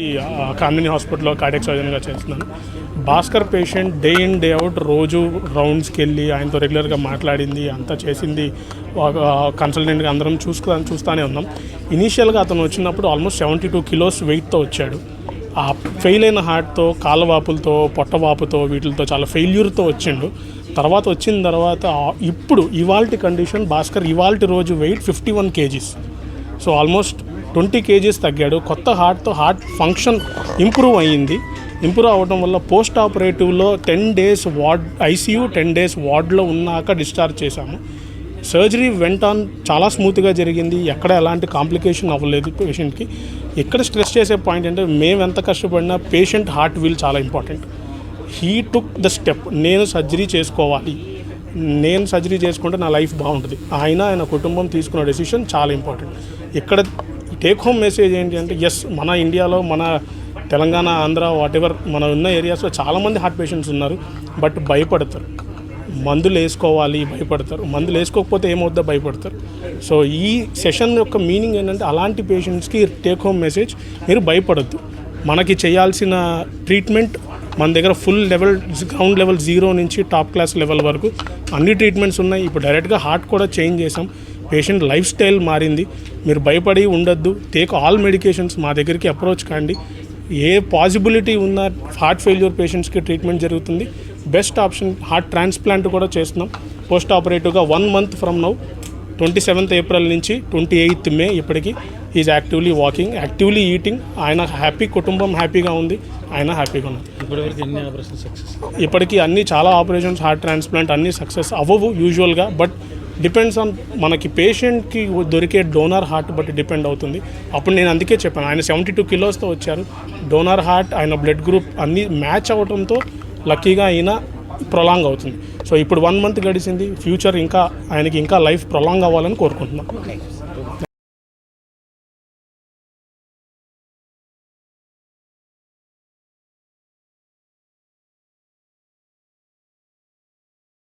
ఈ కామిని హాస్పిటల్లో కార్డియక్ సర్జన్గా చేస్తున్నాను. Bhaskar patient day in day out రోజు రౌండ్స్కి వెళ్ళి ఆయనతో రెగ్యులర్గా మాట్లాడింది అంతా చేసింది. కన్సల్టెంట్గా అందరం చూసుకు చూస్తూనే ఉన్నాం. ఇనీషియల్గా అతను వచ్చినప్పుడు ఆల్మోస్ట్ సెవెంటీ టూ కిలోస్ వెయిట్తో వచ్చాడు. ఆ ఫెయిల్ అయిన హార్ట్తో కాళ్ళవాపులతో పొట్టవాపుతో వీటితో చాలా ఫెయిల్యూర్తో వచ్చిండు. తర్వాత వచ్చిన తర్వాత ఇప్పుడు ఇవాల్టి కండిషన్ భాస్కర్ ఇవాల్టి రోజు weight fifty one kgs. So almost twenty kgs తగ్గాడు. కొత్త హార్ట్తో హార్ట్ ఫంక్షన్ ఇంప్రూవ్ అయ్యింది. ఇంప్రూవ్ అవ్వడం వల్ల post ఆపరేటివ్లో ten days ward ICU ten days వార్డ్లో ఉన్నాక డిశ్చార్జ్ చేశాము. సర్జరీ వెంట ఆన్ చాలా స్మూత్గా జరిగింది. ఎక్కడ ఎలాంటి కాంప్లికేషన్ అవ్వలేదు పేషెంట్కి. ఎక్కడ స్ట్రెస్ చేసే పాయింట్ అంటే మేము ఎంత కష్టపడినా పేషెంట్ హార్ట్ వీల్ చాలా important. He took the step. నేను సర్జరీ చేసుకోవాలి. నేను సర్జరీ చేసుకుంటే నా లైఫ్ బాగుంటుంది. ఆయన ఆయన కుటుంబం తీసుకున్న డెసిషన్ చాలా ఇంపార్టెంట్. ఇక్కడ టేక్ హోమ్ మెసేజ్ ఏంటి అంటే ఎస్ మన ఇండియాలో మన తెలంగాణ ఆంధ్ర వాటెవర్ మన ఉన్న ఏరియాస్లో చాలామంది హార్ట్ పేషెంట్స్ ఉన్నారు బట్ భయపడతారు. మందులు వేసుకోవాలి భయపడతారు. మందులు వేసుకోకపోతే ఏమవుద్దో భయపడతారు. సో ఈ సెషన్ యొక్క మీనింగ్ ఏంటంటే అలాంటి పేషెంట్స్కి టేక్ హోమ్ మెసేజ్ మీరు భయపడద్దు. మనకి చేయాల్సిన ట్రీట్మెంట్ మన దగ్గర full level ground level zero నుంచి టాప్ క్లాస్ లెవెల్ వరకు అన్ని ట్రీట్మెంట్స్ ఉన్నాయి. ఇప్పుడు డైరెక్ట్గా హార్ట్ కూడా చేంజ్ చేసాం. పేషెంట్ లైఫ్ స్టైల్ మారింది. మీరు భయపడి ఉండొద్దు. టేక్ ఆల్ మెడికేషన్స్ మా దగ్గరికి అప్రోచ్ కాండి. ఏ పాసిబిలిటీ ఉన్న హార్ట్ ఫెయిల్యూర్ పేషెంట్స్కి ట్రీట్మెంట్ జరుగుతుంది. బెస్ట్ ఆప్షన్ హార్ట్ ట్రాన్స్ప్లాంట్ కూడా చేస్తున్నాం. Post ఆపరేటివ్గా one month from now twenty seventh April నుంచి ట్వంటీ ఎయిత్ మే ఇప్పటికి is actively walking actively eating ఆయన హ్యాపీ కుటుంబం హ్యాపీగా ఉంది. ఆయన హ్యాపీగా ఉన్నారు. ఇప్పటివరకు ఎన్ని ఆపరేషన్ సక్సెస్? ఇప్పటికీ అన్ని చాలా ఆపరేషన్స్ హార్ట్ ట్రాన్స్ప్లాంట్ అన్ని సక్సెస్ అవ్వవు యూజువల్గా బట్ డిపెండ్స్ ఆన్ మనకి పేషెంట్కి దొరికే డోనర్ హార్ట్ బట్టి డిపెండ్ అవుతుంది. అప్పుడు నేను అందుకే చెప్పాను ఆయన సెవెంటీ టూ కిలోస్తో వచ్చారు. డోనర్ హార్ట్ ఆయన బ్లడ్ గ్రూప్ అన్నీ మ్యాచ్ అవ్వడంతో లక్కీగా ఆయన ప్రొలాంగ్ అవుతుంది. సో ఇప్పుడు వన్ మంత్ గడిచింది ఫ్యూచర్ ఇంకా ఆయనకి ఇంకా లైఫ్ ప్రొలాంగ్ అవ్వాలని కోరుకుంటున్నాం.